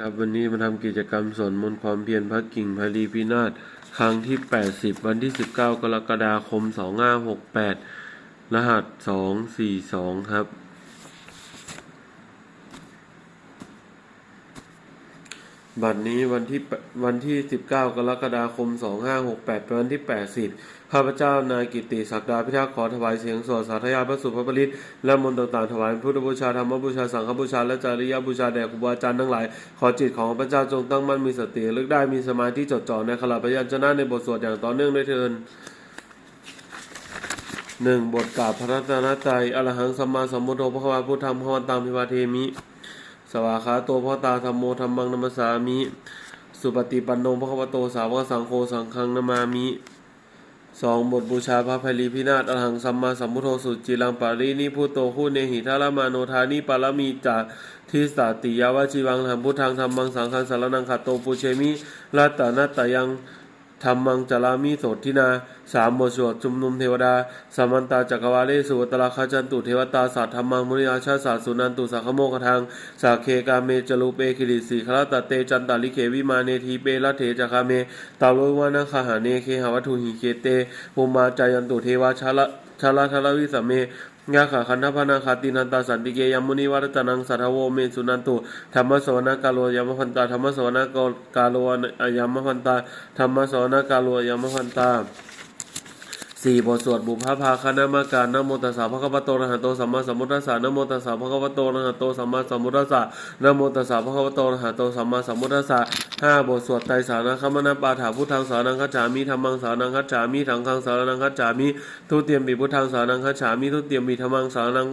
ครับวันนี้มาทำกิจกรรมสวนมนต์ความเพียรพระกิ่งพารีพินาศครั้งที่ 80 วันที่ 19 กรกฎาคม 2568 รหัส 242 ครับ บัดนี้วันที่วันที่ 19 กรกฎาคม 2568เป็นวันที่ 80 ข้าพเจ้านายกิติศักดาพิทักษ์ขอถวายเสียงสวดสาธยายพระสุภาพริตและมนต์ต่างๆถวายพุทธบูชาธรรมบูชาสังฆบูชาและจาริยบูชาแด่ครูบาอาจารย์ทั้งหลาย ขอจิตของข้าพเจ้าจงตั้งมั่นมีสติลึกได้มีสมาธิจดจ่อในขลับพยัญชนะในบทสวดอย่างต่อเนื่องด้วยเทินหนึ่งบทกาบพระรัตนตรัยอรหังสัมมาสัมพุทโธพระควาพุทธังพระวันตังพิวาเทมิ สวาขาโตพ่อตาธรรมโมธรรมังนัมสสามิ สุปฏิปันโนพระควโตสาวกสังโฆสังฆังนามามิ สองบทบูชาพระภัยรีพินาศอรหังสัมมาสัมพุทโธสุจิรังปารินิพุโตคู่เนหิทารามาโนทานิปารมีจาทิสาติยาวชีวังธรรมพุทธังธรรมังสังฆังสารนังขัตโตปุเชมิรัตตานัตตยัง ธรรมังจารามิโสทินาสามบทสวดชุมนุมเทวดาสามันตาจักรวาเลสุวัตราคาจันตุเทวตาสัตธรรมังมุนิอาชาสัตสุนันตุสักขโมกทังสาเคกาเมจลุเปคิริสีคลาตเตจันตาลิเขวิมาเนทีเปละเถจักาเมตาโลวานาคาหาเนเคหาวัตุหิเคเตปุมาจายันตุเทวาชาละชาลาทาลวิสเม ยาขาคันธพนาคาตินันตาสันติเกยมุนิวัตนังสัทโวเมสุนันตุธรรมสวนากาโลยามพันตาธรรมสวนากาโลยามพันตาธรรมสวนากาโลยามพันตา สี่บทสวดบุพภาคณามาการนโมตัสสะภะคะวะโตนะหะโตสัมมาสัมพุทธัสสะนโมตัสสะภะคะวะโตนะหะโตสัมมาสัมพุทธัสสะนโมตัสสะภะคะวะโตนะหะโตสัมมาสัมพุทธัสสะห้าบทสวดไตรสารคมนาปาถาพุทธังสานังคัจฉามิธรรมังสานังคัจฉามิสังฆังสานังคัจฉามิทุติยมปิพุทธังสานังคัจฉามิทุติยมปิธรรมังสานัง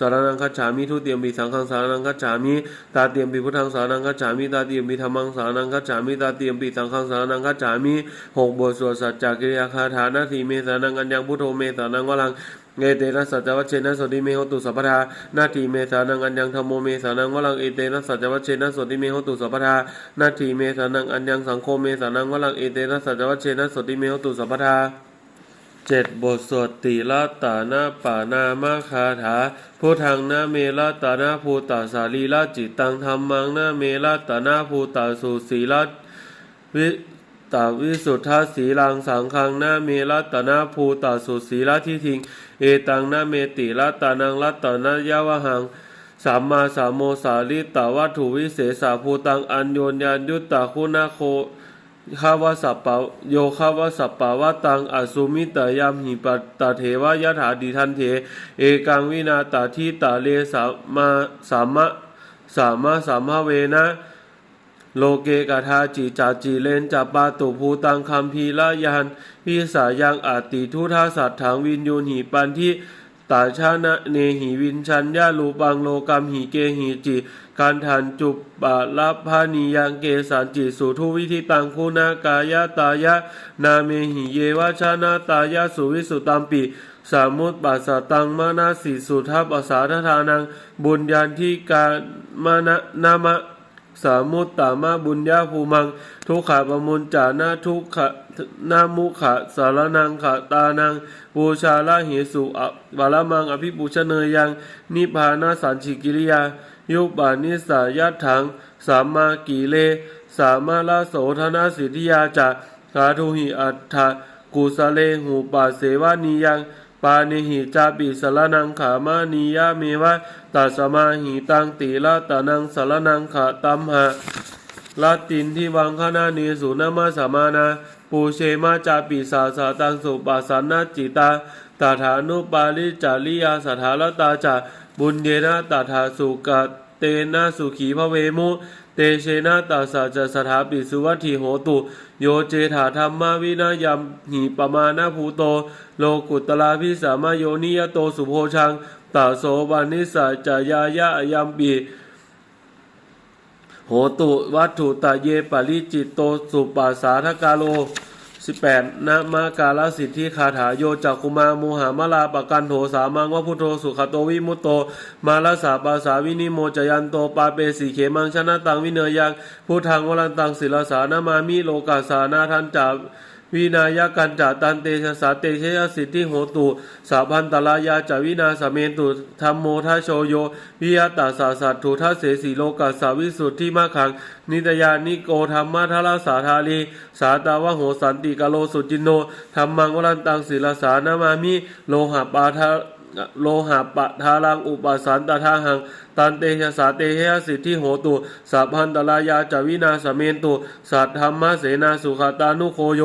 สารนังคัจฉามิทุติยมปิสังฆังสารนังคัจฉามิตาเตียมปิพุทธังสารนังคัจฉามิตาเตียมปิธรรมังสารนังคัจฉามิตาเตียมปิสังฆังสารนังคัจฉามิหกบทสวดสัจจกิริยาคาถานาทีเมสานังอัญญังพุทโธเมสานังวลังเอเตนะสัจจวัชเชนะสติเมหตุสัพพทานาทีเมสานังอัญญังธรรมโมเมสานังวลังเอเตนะสัจจวัชเชนะสติเมหตุสัพพทานาทีเมสานังอัญญังสังโฆเมสานังวลังเอเตนะสัจจวัชเชนะสติเมหตุสัพพทา เจ็ดบทสวดติละตานาปานามาคาถาพุทธังนาเมละตานาภูตาสาลีละจิตตังธรรมังนาเมละตานาภูตาสุสีละวิตาวิสุทธาสีลังสังคังนาเมละตานาภูตาสุสีละที่ทิง เอตังนาเมติละตานังละตานายาวหังสัมมาสามโมสาลิตาวัตถุวิเศษสาภูตังอัญโยนยานยุตตาคุณาโค ข้าวสัปปะโยข้าวสัปปะวะตังอสุมิตยามหิปัตตเทวายถาดิทันเถ เอกังวินาตาทิตาเลสามาสามะสามะสามะเวนะโลเกกาทาจิจาจิเลนจัปปาตุภูตังคัมพีละยันพิสายังอาติทุทาสัตถังวินโยหิปันทิ ตาชานะเนหิวินชัญญาลูปังโลกัมหิเกหิจิการทันจุปปะลัพานิยังเกสันจิสุทุวิธิตังคุณากายะตายะนาเมหิเยวชานาตายะสุวิสุตัมปิสามุตปัสสตังมานาสิสุทัปปัสาทานังบุญญาณที่การมานะนามะ สามุตตามาบุญญาภูมัง ทุกขาปมุนจานาทุกขะนามุขะสารนังขะตานังบูชาละเหสุอบาลมังอภิปูชเนยยัง นิพานาสันชิกิริยา ยุบานิสายัตถัง สามมากีเล สามาลาโสธนาสิทธิยาจะสาธุหิอัฏฐกุสเลหูปาเสวานียัง ปานิหิจาปิสารนังขามานียาเมวะตัสมาหิตังติละตานังสารนังขาตัมหะลาตินที่วังคณาเนสุนมาสามานา ปูเชมาจาปิสาสาตังสุปาสันนาจิตาตาถานุปาลิจาริยาสถาลตาจาบุญเยนะตาถาสุกเตนะสุขีพระเวมุ ตเชนะตาสาจะสถาปิสุวัติโหตุ โยเจถาธรรมาวินายมหีปมาณาภูโต โลกุตลาพิสามโยนิยโตสุโพชังตาโสวานิสาจายายะยัมปีโหตุวัตถุตะเยปริจิตโตสุปัสสาทกาโล 18นะมากาลสิทธิคาถาโยจักกุมามุหามลาปะกันโถสามังวัพุทโธสุขโตวิมุตโต มาลสาปาสาวินิโมจยันโตปาเปสีเขมังชนะตังวิเนยยังพุทธังวรันตังศิลสานามามิโลกาสานาทันจา วินายกันจาตันเตชะสาเตชยสิทธิโหตุสาพันตลายาจาวินาสเมนตุธรรมโมทชโชโยวิยตาสาสัตถุทัเสสีโลกัสสาวิสุทธิมาขัง นิตยานิโกธรรมะทาราสาธาลีสาตาวะโหสันติกาโลสุจินโนธรรมังวรันตังศิลสานามามิโลหะปาทาโลหะปะทารังอุปสันตทาหัง ตันเตชะสาเตชะสิทธิโหตุสัพพันตลายาจวินาสเมนตุสัทธรรมเสนาสุขตานุโคโย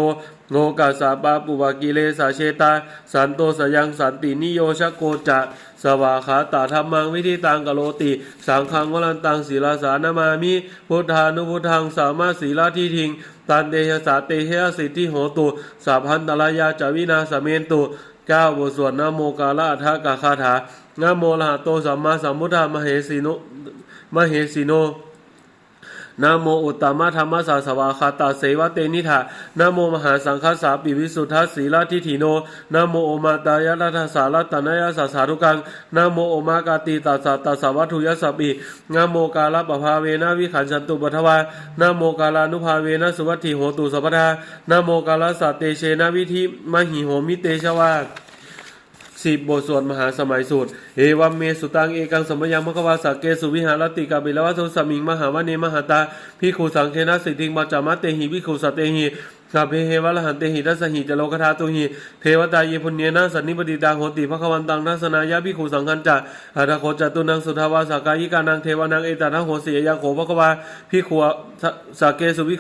โงกัสาปาปุวกิเลสาเชตา สันโตสยังสันตินิโยชโกจะสวาขาตาธรรมังวิธิตังกโลติ สังฆังวรันตังศีลาสานามามิพุทธานุพุทธังสามารถศีลาที่ทิงตันเตชสาเตชะสิทธิโหตุสัพพันตลายาจวินาสเมนตุเก้าบทสวดนโมกาละอัฏฐกาคาถานโมละหะโตสัมมาสัมพุทธามเหสีโนมเหสีโน นะโมอุตตมะธรรมสาสวาคาตาเสวะเตนิธานะโมมหาสังฆสาปิวิสุทธัสสีลาทิถิโนนะโมโอมาตายะรัตสารัตนายะสาสารุกังนะโมโอมากาติตาสาตาสาวัตุยสสปินะโมกาลปภาเวนะวิขันสันตุปัทวานะโมกาลานุภาเวนะสุวัติโหตุสัพพทานะโมกาลสัตเตเชนะวิธิมหิโหมิเตชวา สิบบทสวดมหาสมัยสูตร เอวัมเมสุตังเอกังสมยังมะขวาสาเกสุวิหารติกาบิลวัตุสมิงมหาวเนมหาตาพิคูสังเคนะสิทธิงมาจามาเตหิพิคูสเตหิสัพเพเฮวะละหันเตหิทัสหิจโลกธาตุหิเทวตาเยพุญเนนะสันนิปติตังโหติภควันตังทัสนายะพิคูสังคันจะอัตโคจตุนังสุทาวาสากายิกานังเทวานังเอตานะโหสียังโขภควาพิคูสเกสุวิ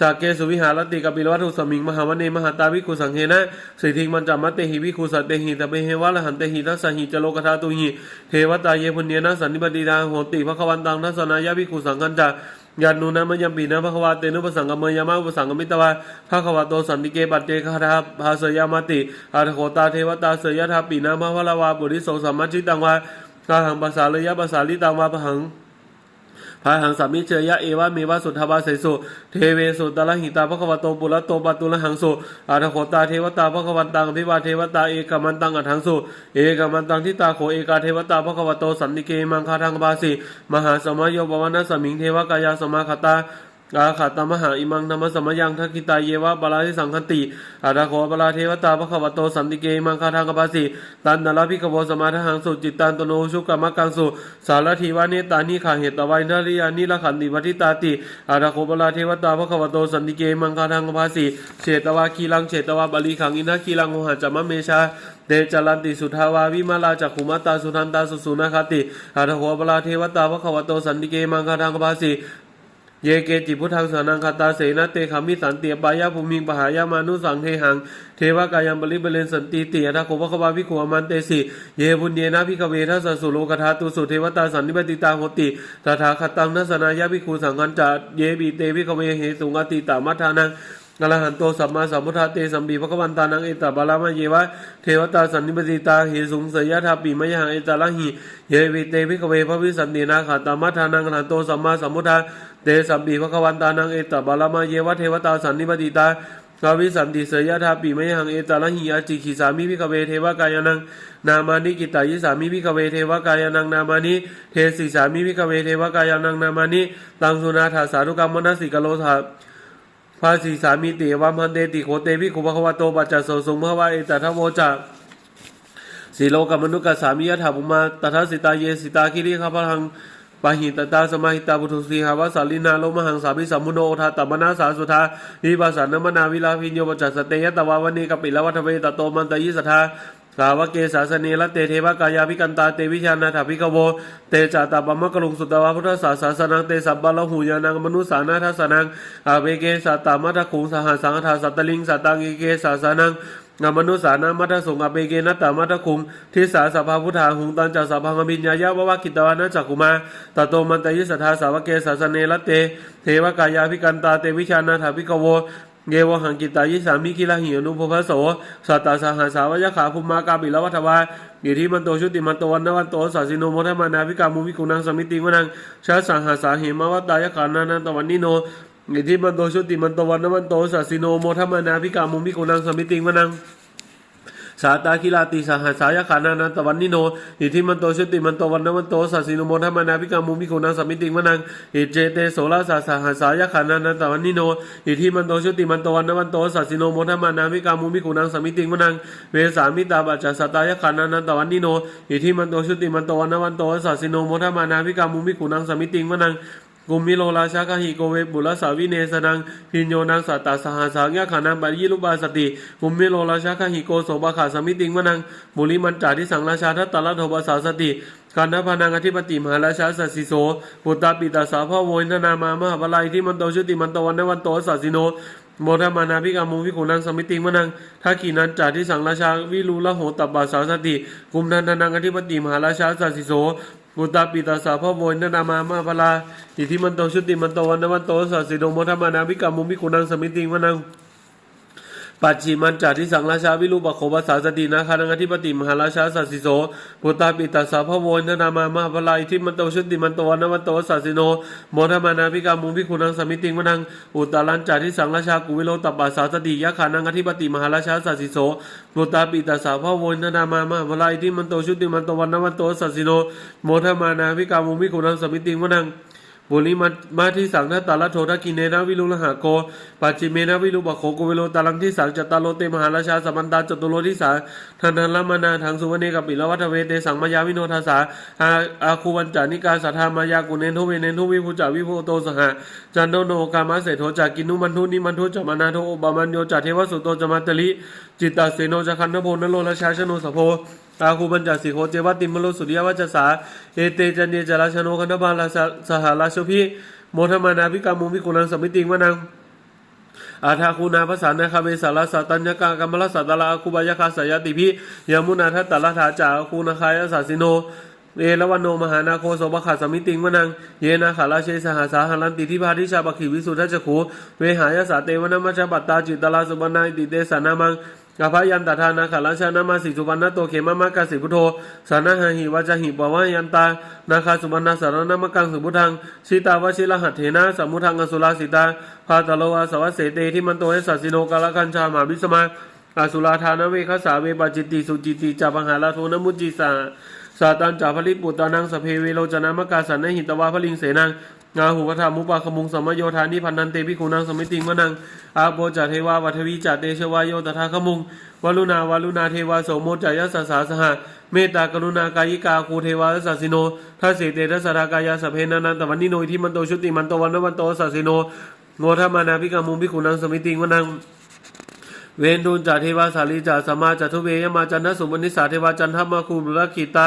สาเกสุวิหารติกปิลวัตุสมิงมหาวเนมหาตาวิคุสังเฮนะสิทธิมันจามัตเตหิวิคุสัตเตหิตะเปเฮวะละหันเตหิทัสหิจโลกธาตุหิเทวตาเยพุเนนะสันนิปติตาโหติภควันตังทัสนายะวิคุสังกันจายานุนะมยมปีนะภควาเตนุปสังกมยามะอุปสังกมิตวาภควาโตสันติเกปัจเจคาทาภาสยามติอาทโคตาเทวตาเสยทาปีนะมะวะละวาบุริโสสัมมัจจิตังวาคาหังภาษาเลยะภาษาลิตังวาพหัง พาหังสามิเชยะเอวะเมวะสุทธวาเสสุเทเวสุตระละหิตาภควโตปุระโตปัตุละหังสุอาทโคตาเทวตาภควันตังพิวาเทวตาเอกมันตังอัฏฐังสุเอกมันตังทิตาโขเอกาเทวตาภควโตสันนิเกมังคาทังบาสีมหาสมัยโยบวนาสมิงเทวกายาสมาคตา อาขัตตมหาอิมังธรรมสมยังทักกิตายเยวะบาลาทิสังคติอาทโคบาลาเทวตาภควโตสันติเกมังคาทังกบาสิตันนลพิกโวสมาทหังสุจิตตันตโนชุกกรรมกังสุสารทีวานิตานิขาเหตตวัยนาริยานิละขันติวัติตาติอาราโคปลาเทวตาพระขวัตโตสันติเกมังคาทังกภาสีเฉตวาคีลังเฉตวาบาลีขังอินาคีลังโหหัจามะเมชาเตจารันติสุทาวาวิมาลาจักขุมาตาสุทันตาสุสุนาคติอาราโคปลาเทวตาพระขวัตโตสันติเกมังคาทังกภาสี เยเกจิพุทธังสานังคาตาเสนะเตขามิสันเตียปายาภูมิงปหายามานุสังเทหัง เทวกายังบริเบเลนสันติเตียทาโคภควาวิขวามันเตสิ เยบุญเยนะพิกเวทัสสุโลกธาตุสุเทวตาสันนิปติตาโหติตถาคตังนัสนายาพิคูสังคันจาเยบีเตพิกเวเหสุงอติตามัทานังอรหันโตสัมมาสัมพุทธาเตสัมปีพระกวันตานังเอตบาลามะเยวะเทวตาสันนิปติตาเหสุงเสยทาปีมะยังเอตาละหิเยวิเตพิกเวพระวิสันตินาขาตามัทานังอรหันโตสัมมาสัมพุทธา เตสัมปีพระกวันตานังเอตบาลามะเยวะเทวตาสันนิปติตากาวิสันติเสยทาปีมะยังเอตาละหิอาจิขิสามิพิกเวเทวกายานังนามานิกิตายิสามิพิกเวเทวกายานังนามานิเทสิสามิพิกเวเทวกายานังนามานิตังสุนาถาสาธุกรรมมนสิกโลธาภาสีสามีติวัมพันเตติโคเตวิคุภควโตปัจจโสสุงภวะเอตทัพโวจะสีโลกมนุกัสสามิยถาภุมาตถาสิตาเยสิตาคิริขพหัง ปหิตตาสมาหิตาบุตุสีหาวาสาลินาโลมหังสามิสัมมุโนทาตมนาสาสุธาวิปัสสนมนาวิลาพิญโยปจจสเตยตวาวนีกปิลวัฏเวตโตมันตยิสทาสาวเกสาสเนละเตเทวกายาภิกันตาเตวิชานาถาภิกโวเตจาตาปมะกลุงสุตวาพุทธศาสาสนังเตสับบาลหูยานังมนุสานาทัสนังอาเวเกสัตามัทคุงสหสังฆาสัตตลิงสัตตังเอเกสาสนัง งามนุสานามัทสงอเปเกนัตตามัทคุงทิสาสภาพุทธาหุงตันจักสภามิญญายะวะวะกิตวานะจักกุมาตโตมันตยิสทาสาวกเกสาสเนละเตเทวกายาภิกันตาเตวิชานาถาภิกโวเยวหังกิตายิสามิกิลาหิอนุภพโสสัตตาสหัสสาวยขาภุมากาบิลวัฏวาอิทิมันโตชุติมันโตวันนวันโตสัสิโนโมทมานาภิกามุวิกุนังสมิติวนังชาสังหาสาเหมวัตตายะขานานันตวันนิโน อิทิมันโตชุติมันโตวันนวันโตสัสสิโนโมทมานาภิกามุวิกุนังสมิติวนังสาตาคิลาติสหัสายขานานันตวันนิโนอิทิมันโตชุติมันโตวันนวันโตสัสสิโนโมทัมมานาภิกามุมิคุนังสมิติงวนังอิเจเตโสลาสาสหัสายขานานันตวันนิโนอิทิมันโตชุติมันโตวันนวันโตสัสสิโนโมทัมมานาภิกามุมิคุนังสมิติงวนังเวสามิตาบัจจสตายขานานันตวันนิโนอิทิมันโตชุติมันโตวันนวันโตสัสสิโนโมทัมมานาภิกามุมิคุนังสมิติงวนัง กุมมิโลราชาคหิโกเวบุรสาวิเนสนังพิญโยนังสัตตาสหัสางยะขานังปายิลุบาสติกุมมิโลราชาคหิโกโสบาขาสมิติงวนังบุริมันจาทิสังราชาทัตตะละโทบาสาสติกันนพานังอธิปติมหาราชาสัสิโสปุตตาปิตาสาพะโวยนนามามหาบาลัยที่มันโตชุติมันโตวันนวันโตสัสิโนโมทมานาภิกามุวิขุนังสมิติงมนังทักขีนันจาทิสังราชาวิรุละโหตับบาสาสติกุมนันทนังอธิปติมหาราชาสัสิโส มุตตาปิตาสาพะโวยนนามามาพลาอิทิมันโตชุติมันโตวันนวันโตสัสสิโดโมทมานาวิกามุวิขุนังสมิติงมนัง ปัจฉิมันจาทิสังราชาวิรูปโคภาษาสตินาคานังอธิปติมหาราชาสัสสิโสปุตตาปิตาสาพโวนนามามหาพลายที่มันโตชุติมันโตวันนวันโตสัสสิโนโมทมานาภิกามุภิคุนังสมิติงมนังอุตตาลันจาทิสังราชากุวิโลตัปปาสาสติยะขานังอธิปติมหาราชาสัสสิโสปุตตาปิตาสาพโวนนามามหาพลายที่มันโตชุติมันโตวันนวันโตสัสสิโนโมทมานาภิกามุภิคุนังสมิติงมนัง บุริมามาที่สังทัตาลโททักินเนนะวิลุลหะโกปัจจิเมนะวิลุบะโคโกเวโลตาลังที่สังจตาโลเตมหาราชาสมันตาจตุโลที่สาทันทันละมานาทางสุวรรณเนกปิลวัฏเวเตสังมายาวิโนทาสาอาอาคูวันจานิกาสัทธามายากุเนนทุเวเนนทุวิภูจาวิภูโตสหะจันโนโนกามาเสโทจากกินุมันทุนิมันทุจามานาโทอบามันโยจาเทวสุโตจามาตลิจิตตาเสโนจะคันนโพนโลราชาชโนสโพ อาคูบัญจสิโคเจวติมโลสุริยวัจสาเอเตจันเยจราชโนคันธบาลาสหราชพิโมทมานาภิกามุมิกุลังสมิติงวนังอาทาคูนาภาษานาคาเมสาราสัตัญญกากรรมลสัตตลาคูบายคาสายติพิยามุนาทัตตลาถาจาคูนาคายสาสิโนเอลวันโนมหานาโคโสบขาสมิติงวนัง เยนาขาราเชสหาสาหัลันติทิพาทิชาบขีวิสุทธจักขูเวหายสาเตวนามัชฌปัตตาจิตตลาสุบรรณาติเตสานามัง กาพยันตทานาขาราชานามาสิสุวรรณโตเขมามากาสิพุทโธสานาหาหิวาจหิปวายันตานาคาสุวรรณสารนามกังสุพุทังชิตาวชิลหัตเถนะสมุทังอสุราสิตาพาตโลวาสวัสเสเตที่มันโตเอสัสิโนกาลกันชามาวิสมาอาสุราธานเวคสาเวปจิตติสุจิตติจาปังหาลาโทนมุจิสาสาตันจาภลิปุตตานังสเพเวโลจนามกาสันนหิตวาพลิงเสนัง อาหูปธรรมุปาขมุงสมโยธานิพันนันเตพิคุนังสมิติงมนังอาโปจัตเทวาวัทวีจัตเตชวายโยตถาขมุงวลุนาวลุนาเทวาโสโมจายสสสาสหะเมตตากรุณากายิกาคูเทวาสัสสิโนทัสเสเตทัสรากายาสเพนันตวันนิโนอิทิมันโตชุติมันโตวันนวันโตสัสสิโนโงธมานาภิกามุงพิคุนังสมิติงมนัง เวนดุนจาเทวาสาลีจาสมมาจัตุเวยมาจันทสุบนิสาเทวาจันทมาคูบุรคิตา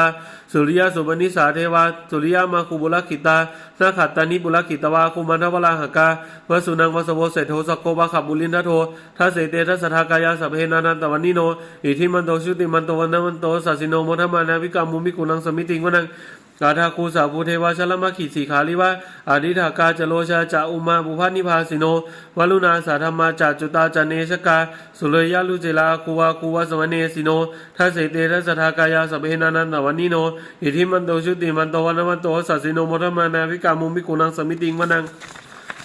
สุริยสุบนิสาเทวาสุริยมาคูบุรคิตานาขัตตานิบุรคิตวาคุมันทวราหกาวสุนังวสโวเสโทสกโกบาขับบุลินทโททัสเสเตทัสทากายาสเพนานันตวันนิโนอิทิมันโตชุติมันโตวันนวันโตสัสสิโนโมทมานาวิกามุมิกุนังสมิติงวนัง กาทาคูสาภูเทวาชลมะขีสีขาลิวะอาดิธากาจโลชาจาอุมาบุพานิพาสิโนวลุนาสาธรรมาจาจุตาจเนชกา สุเลยยะลุเจลาคูวาคูวาสวเนสิโนทัสเสเตทัสสทากายาสเพนานันตวันนิโนอิทิมันโตชุติมันโตวันมันโตสัสิโนมรมานาวิกามุมิกุนังสมิติงวนัง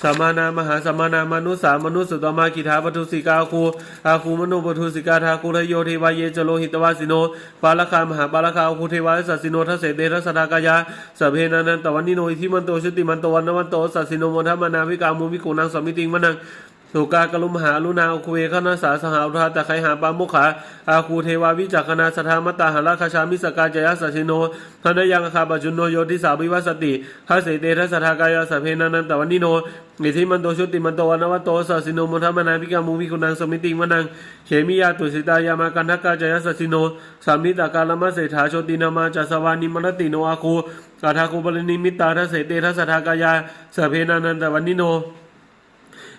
สมานามหาสมานามนุสามนุสุตมากิทาปทุสิกาคูอาคูมนุปทุสิกาทาคูทโยเทวายเยจโลหิตวาสิโนปาลคามหาปาลคาคูเทวาสัสสิโนทัสเสเดทัสสทากายาสเพนานันตวันนิโนอิทิมันโตชุติมันโตวันนวันโตสัสสิโนมทมานาวิกามุมิโกนังสมิติงมนัง สุกากลุมหาลุนาอุคุเวขนาสาสหาอุทาตะไคหาปามุขาอาคูเทวาวิจักขณาสทามตาหราคชามิสกาจยสัชิโนทนยังคาปจุนโนโยติสาวิวัสติทัสเสเตทัสสทากายาสเพนันตวันนิโนอิทิมันโตชุติมันโตวันนวโตสัสิโนมุทามนาภิกามุวิกุนังสมิติงวนังเขมิยาตุสิตายามากันทกาจยสัชิโนสามิตากาลมะเสถาโชตินามาจัสวานิมรติโนอาคูกาทาคูปรินิมิตตาทัเสเตทัสสทากายาสเพนันตวันนิโน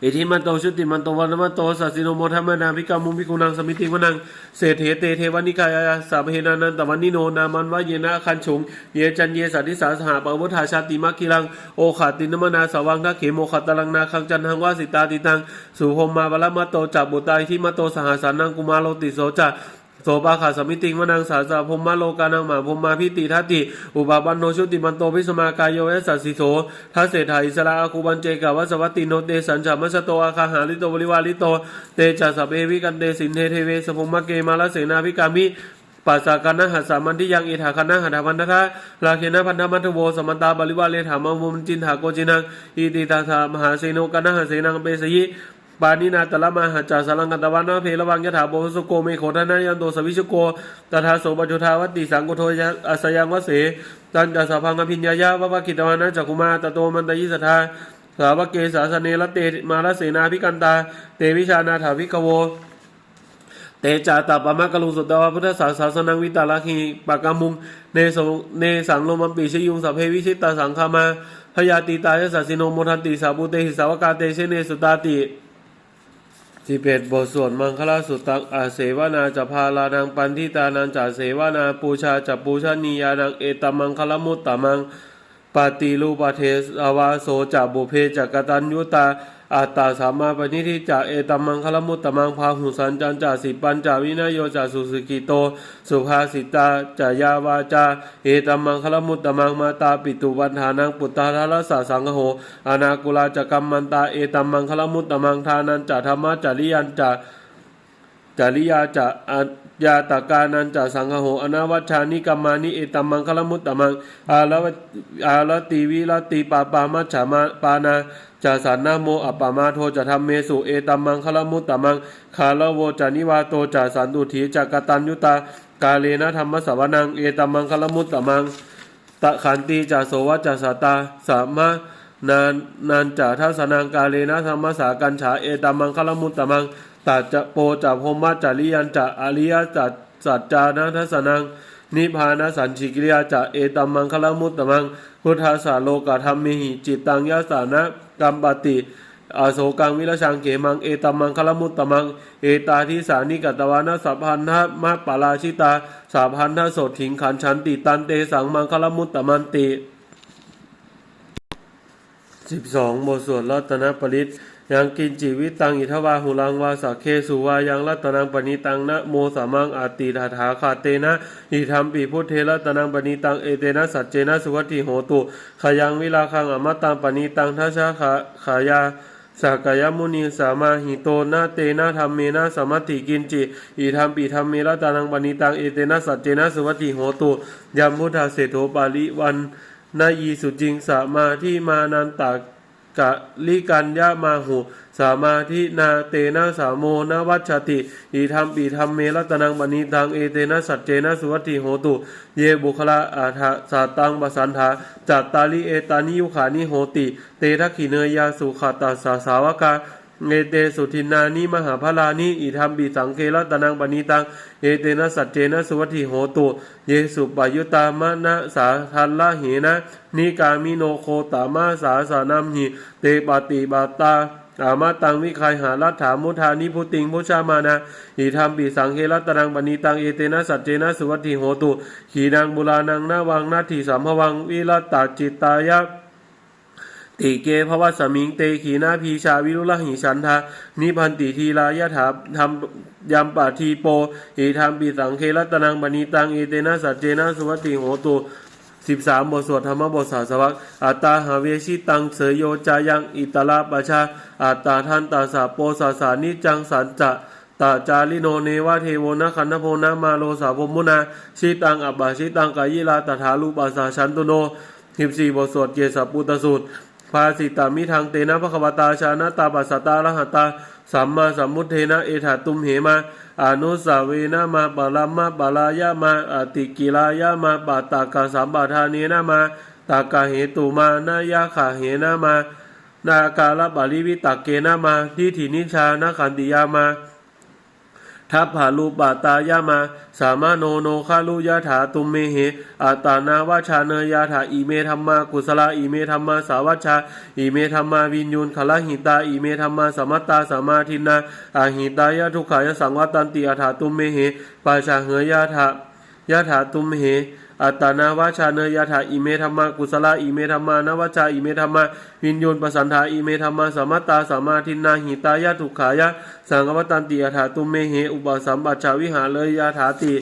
อิทิมันโตชุติมันโตวันนมันโตสัสิโนโมทัมมนาภิกามุมิกุนังสมิติวนังเศรษฐเตเทวานิกายาสาเพนานันตวันนิโนนามันวะเยนะคันฉงเยจันเยสัตติสาสหาปวุธาชาติมักกิลังโอขาตินมนาสวังทักเขโมขัตตลังนาคังจันทังวาสิตาติตังสุโหมมาบาลมาโตจับบุตายที่มาโตสหาสานังกุมาโลติโสจา โสปาขาสมิติงวนังสาสะพมมาโลกานังหมาพมมาพิติทัติ อุปาปันโนชุติมันโตพิสมากายโยเอสัสสิโสทัสเศธาอิสระอาคูบันเจกาวัสวัตติโนเตสัญจามัสโตอาคาหาลิโตบริวาลิโต เตจัสเปวิกันเตสินเทเทเวสภุมมะเกมาลเสนาภิกามิปัสสากันนะหัสสามันที่ยังอิทาคันนะหัตถพันธะลาเคนะพันธมัทโวสมันตาบริวาเลถามามุมจินถาโกจินังอิติตาสามหาเสโนกันนะหาเสนังเปสยิ ปานินาตละมหาจาสลังกันตวานาเพระวังยถาโบสุโกเมโขทนายันโตสวิชโกตถาโสปัจุทาวัตติสังกุโทยะอาสยังวเสตันจัสะพังอภิญญายะวะวะกิตวานะจักุมาตโตมันตยิสทธาสาวเกสาสเนละเตมาลเสนาภิกันตา เตวิชานาถาวิกโวเตจาตาปะมะกลุงสุตวะพุทธศาสาสนังวิตาลาคีปะกามุงเนสงเนสังโลมัมปิชยุงสัพเพวิชิตตาสังคามาพยาติตายสัสสิโนโมทันติสาบุเตหิสาวกาเตเชเนสุตาติ สิบเอ็ดบทสวดมังคลาสุตังอาเสวนาจะพาลานังปันทิตานังจะเสวนาปูชาจะปูชนียานังเอตมังคลมุตตมังปาติรูปเทสอาวาโสจะบุเพจักตัญยุตา อัตตาสามาปณิทิจะเอตมังคลมุตตมังพาหุสันจันจาสิปัญจวินโยจาสุสุกิโต สุภาสิตาจายาวาจาเอตมังคลมุตตมังมาตาปิตุวันทานังปุตตาทารสาสังโหอนากุลาจกรรมมันตาเอตมังคลมุตตมังทานันจาธรรมะจริยันจา จริยาจะอัญญาตกานันจะสังฆโหอนาวัชานิกัมมานิเอตัมมังคลมุตตมังอาลวอาลติวิลติปาปามัจฉามาปานาจะสันนาโมอัปปามาโทจะทำเมสุเอตัมมังคลมุตตมังคาลโวจานิวาโตจะสันตุถีจักตัญยุตากาเลนะธรรมสวนังเอตัมมังคลมุตตมังตะขันติจาโสวจัสตาสามะนานนันจะทัสนังกาเลนะธรรมสากัญฉาเอตัมมังคลมุตตมัง ตัจจะโปจะพมะจาริยันจะอริยจัจสัจจานะทัสนัง นิพพานะสันชิกิริยาจะเอตัมมังคลมุตตมัง พุทธาสาโลกธรรมมิหิจิตตังยาสานะกัมปติอาโศกังวิรชังเกมังเอตัมมังคลมุตตมัง เอตาทิสานิกตวานะสัพพันธะมะปาราชิตาสาพันธะโสถิงขันชันติตันเตสังมังคลมุตตมันติสิบสองบทสวดรัตนปริต ยังกินจิวิตังอิทวาหุลังวาสักเคสุวายังรัตนังปณิตังนะโมสามังอาติถาถาคาเตนะอิธรรมปีพุทเทรัตนังปณิตังเอเตนะสัจเจนะสุวัติโหตุขยังวิลาคังอมตังปณิตังทัชชะขาขายาสากายมุนีสามาหิโตนะเตนะธรรมเมนะสมัติกินจิอิธรรมปีธรรมเมรัตนังปณิตังเอเตนะสัจเจนะสุวัติโหตุยัมพุทธาเศรษโธปาลิวันนายีสุจิงสามาที่มานันตาก กะลิกันยะมาหุสามาธินาเตนะสามโมนวัชชติอีธรรมปีธรรมเมรัตนังบณีตังเอเตนะสัจเจนะสุวัติโหตุ เยบุคละอาทะสาตังบสันธาจัตตาลิเอตานิยุขานิโหติ เตทักขิเนยาสุขตาสาสาวกา เอเตสุทินานิมหาพลานิอิธรรมปิสังเครัตนังปณิตังเอเตนะสัจเจนะสุวัตถิโหตุเยสุปายุตามะนะสาทันละเหนะนิกามิโนโคตามาสาสานัมหิเตปฏิบาตาอามาตังวิคายหารัฐามุทานิพุติงพุชามานาอิธรรมปิสังเครัตนังปณิตังเอเตนะสัจเจนะสุวัตถิโหตุ ขีนังบุรานังนาวังนาทีสัมภวังวิรัตตาจิตตายะ ติเกภวสมิงเตขีนาพีชาวิรุลหิฉันทานิพันติทีลายะถาธรรมยมปาทีโปอิธรรมปิสังเครัตนังบณีตังเอเตนะสัจเจนะสุวัติโหตุสิบสามบทสวดธรรมบทสาสวักอัตตาหาเวชิตังเสยโยจายังอิตาลาปชาอัตตาทันตาสาโปสาสานิจังสันจะตาจาริโนเนวะเทโวนะคันธโพนะมาโลสาพมุนาชิตังอับบาชิตังกายิลาตถาลุปาสสาชันตุโนสิบสี่บทสวดเกสปุตตสูตร ภาสิตามิทางเตนะภควตาชานะตาปัสสตาละหัตตาสัมมาสัมมุทเทนะเอถาตุมเหมาอนุสาเวนะมาปะลัมมาปะลายะมาอติกิลายะมาปะตากาสัมปทาเนนะมาตากาเหตุมานายาขาเหนะมานากาลปาริวิตักเกนะมาทิฐินิชานะขันติยามา ทัพหาลูปาตายามา สามารโนโนคาลุยะถาตุมเมเหอาตานาวาชาเนยาถาอิเมธรรมากุสลาอิเมธรรมาสาวัชาอิเมธรรมาวินยุนขละหิตาอิเมธรรมาสมัตตาสมาทินาอาหิตายะทุกขายสังวัตันติอาถาตุมเมเหปาชาเหยยาถายะถาตุมเห อัตานาวาชาเนยถาอิเมธรรมากุศลาอิเมธรรมานวชาอิเมธรรมาวินโยนปสันธาอิเมธรรมาสมัตตาสมาทินนาหิตายะทุขายะสังกวตันติยถาตุเมเหอุปสัมปัชชาวิหารเลยยถาติ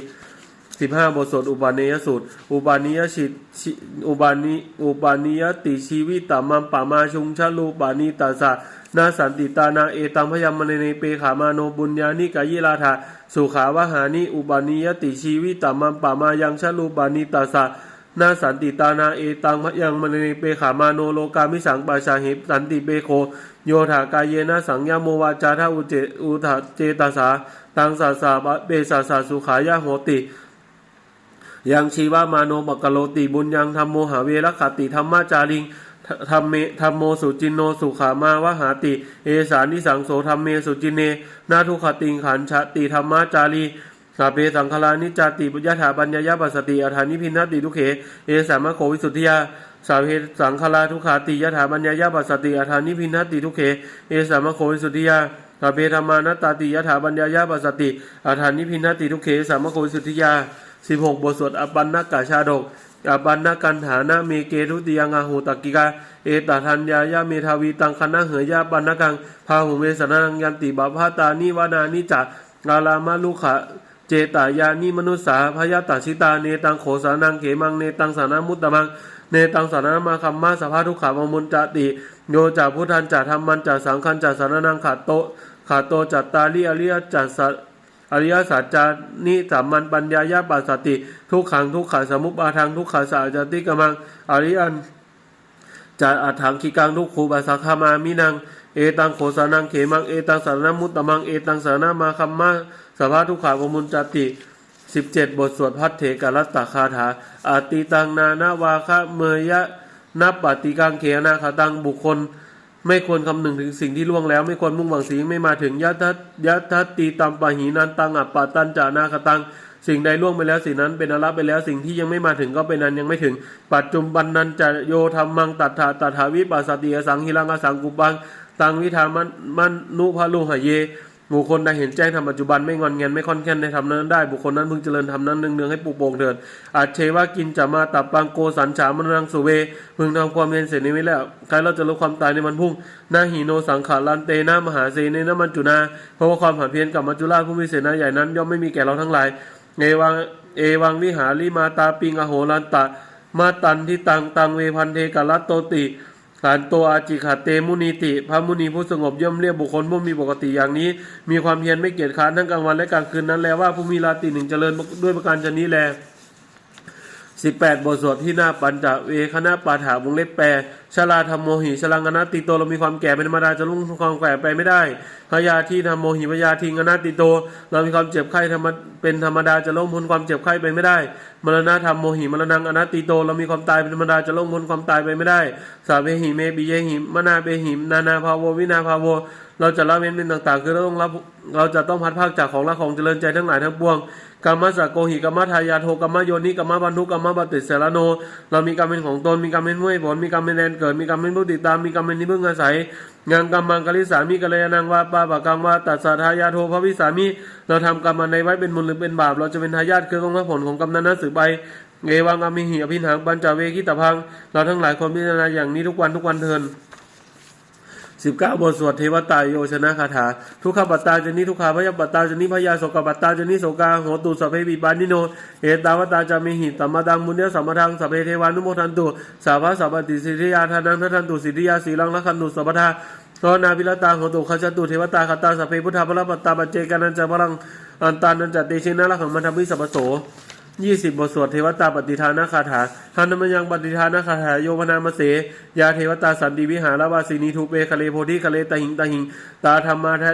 สิบห้าบทสวดอุบาเนยสูตร อุบานิยชิชิอุบานิอุบานิยติชีวิตตามัมปามาชุงชะลูปานิตาสะ นาสันติตานาเอตังพยามเนเนเปขามาโนบุญญานิกายิลาธาสุขาวหานิอุบานิยติชีวิตตามัมปามายังชะลูปานิตาสะนาสันติตานาเอตังพยังมเนเนเปขามาโนโลกามิสังปาชาหิสันติเปโค โยธากายเยนะสังยาโมวาจาทาอุเจอุทาเจตาสาตังสาสาเปสาสาสุขายะโหติ ยังชีวามาโนปกโลติบุญยังธรรมโมหาเวรคติธรรมาจาริง ธรรมเมธรรมโมสุจินโนสุขามาวหาติ เอสานิสังโสธรรมเมสุจินเน นาทุขติงขันชติธรรมาจารีสาเปสังคลานิจจติปุญญาถาปัญญายาปัสสติอาธานิพินนติทุเข เอสามะโควิสุทธิยาสาเพสังคลาทุขาติยถาปัญญายาปัสสติอาธานิพินนติทุเข เอสามะโควิสุทธิยาสาเพธรรมานตตาติยถาปัญญายาปัสสติอาธานิพินนติทุเขสามะโควิสุทธิยาสิบหกบทสวดอปันนกาชาดก อปันนกันฐานะเมเกทุติยังอาหูตกิกาเอตทัญญายาเมทาวีตังคณะเหยยาปันนกังพาหุเมสนังยันติบาพาตานิวานานิจักกาลามาลุขะเจตายานิมนุสสาพยาตาชิตาเนตังโขสานังเขมังเนตังสานามุตตมังเนตังสานามาคัมมาสภาทุกขามมุนจติโยจาพุทธันจาธรรมันจาสังคันจาสานานังขาดโตขาดโตจัตตาลิอริยจัสส อริยสัจจานิสามันปัญญายาปัสสติ ทุกขังทุกขาสมุปบาทังทุกขาสาจติกมังอริยันจาอัฏฐังคีกังทุกขูปัสสะคามามินังเอตังโขสานังเขมังเอตังสารนมุตตมังเอตังสารนามาคัมมาสภาทุกขาวมุนจติสิบเจ็ดบทสวดพัทเถกรัตตคาถาอาติตังนานาวาคะเมยะนับปฏิกังเขนาคตังบุคคล ไม่ควรคำนึงถึงสิ่งที่ล่วงแล้ว ไม่ควรมุ่งหวังสิ่งไม่มาถึงยัตถยัตตีตามปะหีนันตังอัปปะตันจานาคตัง สิ่งใดล่วงไปแล้วสิ่งนั้นเป็นอรับไปแล้วสิ่งที่ยังไม่มาถึงก็เป็นนั้นยังไม่ถึง ปัจจุบันนันจะโยธรรมังตัทธาตัทาวิปัสสติอสังหิรังอสังกุปังตังวิธามันมันนุภาลุหะเย บุคคลใดเห็นแจ้งธรรมปัจจุบันไม่งอนเงันไม่ค่อนแค้นในธรรมนั้นได้ บุคคลนั้นพึงเจริญธรรมนั้นเนืองๆให้ปลูกโป่งเถิดอาเชวากินจะมาตับปังโกสันฉามนังสุเว พึงทำความเพียรเสร็จนี้ไว้แล้วใครเราจะลดความตายในมันพุ่งนาหีโนสังขารันเตนะมหาเสเนนะมันจุนาเพราะว่าความผันเพียรกับมัจจุราชผู้มีเสนาใหญ่นั้น ย่อมไม่มีแก่เราทั้งหลายเอวังเอวังวิหาริมาตาปิงอโหรันตะมาตันที่ตังตังเวพันเทกรัตโตติ ขันโตอาจิขาเตมุนีติ พระมุนีผู้สงบย่อมเรียกบุคคลผู้มีปกติอย่างนี้ มีความเพียรไม่เกียจค้านทั้งกลางวันและกลางคืนนั้นแล้ว่าผู้มีราตรีหนึ่งเจริญด้วยประการชนนี้แลสิบแปดบทสวดที่หน้าปัญจเวคณะปาถาวงเล็บแปร ชาลาธรรมโมหิชลังอนัตติโตเรามีความแก่เป็นธรรมดาจะลุ่งความแก่ไปไม่ได้พยาที่ธรรมโมหิพยาทิงอนัตติโต เรามีความเจ็บไข้ธรรมเป็นธรรมดาจะล่มพ้นความเจ็บไข้ไปไม่ได้ มรณะธรรมโมหิมรณังอนัตติโต เรามีความตายเป็นธรรมดาจะล่มพ้นความตายไปไม่ได้ สาเวหิเมปิเยหิมนาเปหิมนานาภาโววินาภาโวเราจะละเว้นเป็นต่างๆ คือเราต้องรับเราจะต้องพัดภาคจากของละของเจริญใจทั้งหลายทั้งปวง กรรมสกโกหิกรรมทายาโทกรรมโยนิกรรมบรรทุกกรรมปฏิเสรโน เรามีกรรมเป็นของตนมีกรรมเป็นห้วยผลมีกรรมเป็นแดนเกิด มีกรรมเป็นผู้ติดตามมีกรรมเป็นที่พึ่งอาศัยงานกรรมังกลิสามีกัลยาณังวาปาปะกังวาตัสสะทายาโทพระวิสามีเราทำกรรมอันใดไว้เป็นบุญหรือเป็นบาป เราจะเป็นทายาทคือของพระผลของกรรมนั้นสืบไปเอวังอมิหิอภินังปัญจเวคิตพัง เราทั้งหลายควรพิจารณาอย่างนี้ทุกวันทุกวันเทิน สิบเก้าบทสวดเทวตายโยชนะคาถา ทุกขปัตตาจนิทุกขาพยาปัตตาจนิพยาโสกปัตตาจนิโสกาโหตุสัพเพปิบานิโนเอตาวตาจามิหิตัมมาดังมุนเนสัมมาทังสัพเพเทวานุโมทันตุสาวาสัพติสิทธิยาทานังทันตุสิทธิยาสีลังละคันตุสัพพทาโทนาพิรตาโหตุขจตุเทวตาคตาสัพเพพุทธาพระปัตตาปัจเจกานันจะพลังอันตานันจะเตชินะละขังมันทวิสัพพโส ยี่สิบบทสวดเทวตาปฏิทานาคาถาทานมยังปฏิทานาคาถาโยพนามเส ยาเทวตาสันติวิหารวาสินีทูเปคะเลโพธิคะเลตหิงตหิง ตาธรรมาท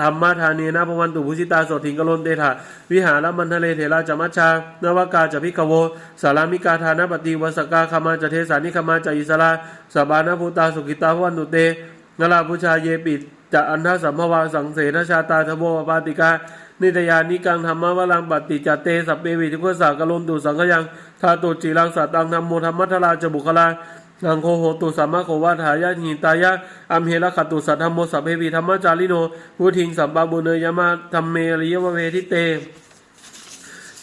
ธรรมาทานีนาพวันตุภุชิตาโสถิงกโลนเตถาวิหารมันทะเลเถราจมัชชานวากาจะพิกโว สารามิกาทานาปฏิวสกาคามาจะเทสานิคมาจะอิสราสบานาภูตาสุกิตาวันตุเตนลาพุชาเยปิ จะอันทสัมภวาสังเสนชาตาทโวปาติกานิตยานิกังธรรมวลังปัตติจเตสัพเปวิทุกขสากลนตุสังขยังทาตุจีรังสัตตังธรรมโมธรรมัทราจบุคลานังโคโหตุสัมมาโควาทายาหิตายะอัมเหระขตุสัทธรรมโมสัพเพวิธรรมจาริโนพุทิงสัมปาบุเนยมะธรรมเมริยวเวทิเต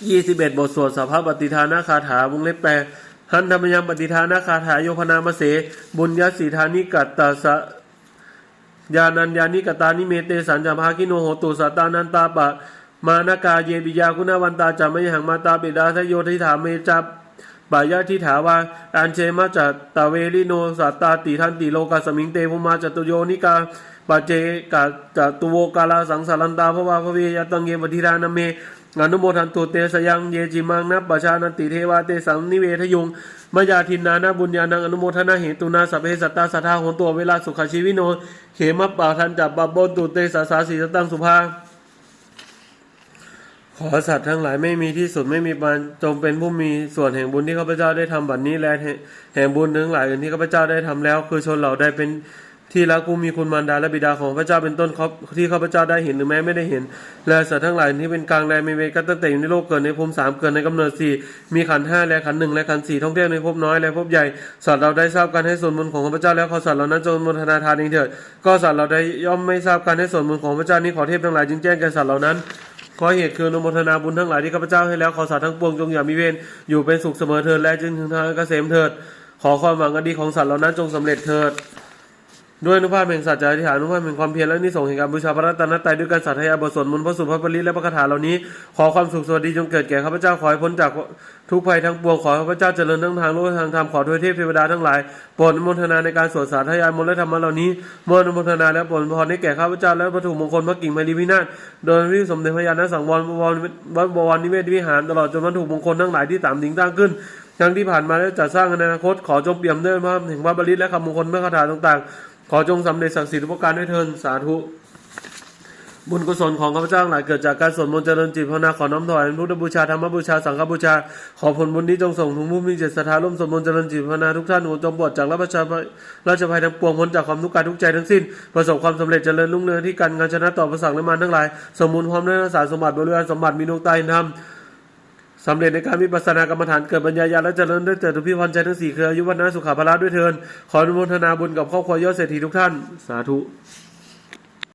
ยี่สิบเอ็ดบทสวดสัพพปฏิทานาคาถาวงเล็บแปลหันธรรมยังปฏิทานาคาถาโยพนามเส บุญยสีธานิกัตตาสะยานัญญานิกตานิเมเตสัญจาภาคิโนโหตุสัตตานันตาปะ มานากาเยปิยาคุณวันตาจามยหังมาตาปิดาทโยทิถาเมจับปายาทิถาวาอันเชมาจัตตะเวลิโนสัตตาติทันติโลกาสมิงเตภุมาจตุโยนิกาปาเจกาจตุโวกาลาสังสารันตาภวาภเวยตังเยปฏิรานเมอนุโมทันตุเตสยังเยจิมังนับปชานติเทวาเตสังนิเวทยุง มายาทินนานาบุญญาณังอนุโมทนาเหตุนาสัพเพสัตตาสัทธาโหนตัวเวลาสุขชีวิโน เขมปาทันจับบับบตุเตสาสาสีสตังสุภาขอสัตว์ทั้งหลายไม่มีที่สุดไม่มีปานจงเป็นผู้มีส่วนแห่งบุญที่ข้าพเจ้าได้ทำบัดนี้และแห่งบุญทั้งหลายอื่นที่ข้าพเจ้าได้ทำแล้ว คือชนเหล่าใดเป็น ที่รักผู้มีคุณมารดาและบิดาของข้าพเจ้าเป็นต้นครับที่ข้าพเจ้าได้เห็นหรือแม้ไม่ได้เห็น และสัตว์ทั้งหลายที่เป็นกลางแดนมีเวก็ตั้งแต่อยู่ในโลกเกิดในภูมิสามเกิดในกำเนิดสี่มีขันห้าและขันหนึ่งและขันสี่ท่องเที่ยวในภพน้อยและภพใหญ่สัตว์เราได้ทราบการให้ส่วนบุญของข้าพเจ้าแล้วขอสัตว์เหล่านั้นจงมทนาทานเองเถิดก็สัตว์เราได้ย่อมไม่ทราบการให้ส่วนบุญของข้าพเจ้านี้ขอเทพทั้งหลายจึงแจ้งแก่สัตว์เหล่านั้นขอเหตุคืออนุโมทนาบุญทั้งหลายที่ข้าพเจ้าให้แล้วขอสาธุทั้งปวงจงอย่ามีเวรอยู่เป็นสุขเสมอเถิดและจึงถึงทางเกษมเถิด ขอความหวังอันดีของสัตว์เหล่านั้นจงสำเร็จเถิด ด้วยอนุภาพแห่งสัจจะอธิษฐานอนุภาพแห่งความเพียรและนิสงส์แห่งการบูชาพระรัตนตรัยด้วยการสัตยาบทสวดมนต์พระสุภาพปริและพระคาถาเหล่านี้ ขอความสุขสวัสดีจงเกิดแก่ข้าพเจ้าขอให้พ้นจากทุกภัยทั้งปวงขอข้าพเจ้าเจริญทั้งทางโลกทางธรรมขอโดยเทพเทวดาทั้งหลายโปรดอนุโมทนาในการสวดสาธยายมนต์และธรรมะเหล่านี้เมื่ออนุโมทนาแล้วโปรดพรให้แก่ข้าพเจ้าและวัตถุมงคลพระกิ่งไมลีพินาศโดยที่สมเด็จพระญาณสังวรวรวัดบวรนิเวศวิหารตลอดจนวัตถุมงคลทั้งหลายที่ตามถึงตั้งขึ้นทั้งที่ผ่านมาและจัดสร้างอนาคตขอจงเปี่ยมด้วยพระแห่งพระบริตและคำมงคลพระคาถาต่างๆ ขอจงสำเร็จศักดิ์สิทธิ์ทุกประการด้วยเทินสาธุ บุญกุศลของข้าพเจ้าหลายเกิดจากการสวดมนต์เจริญจิตภาวนาขอน้อมถวายพุทธบูชาธรรมบูชาสังฆบูชา ขอผลบุญนี้จงส่งถึงผู้มีจิตศรัทธาร่วมสวดมนต์เจริญจิตภาวนาทุกท่านหัวจงปลดจากราชภัยราชภัยทั้งปวงพ้นจากความทุกข์กายทุกใจทั้งสิ้น ประสบความสำเร็จเจริญรุ่งเรืองที่การงานชนะต่อประสังและมารทั้งหลาย สมบูรณ์พร้อมด้วยสาสมบัติบริวารสมบัติมีดวงตาเห็นธรรม สำเร็จในการวิปัสสนากรรมฐานเกิดปัญญาญาณและเจริญด้วยเจตุพิพรใจทั้งสี่คืออายุวันนะสุขาภละด้วยเทินขออนุโมทนาบุญกับครอบครัวยอดเศรษฐีทุกท่าน สาธุ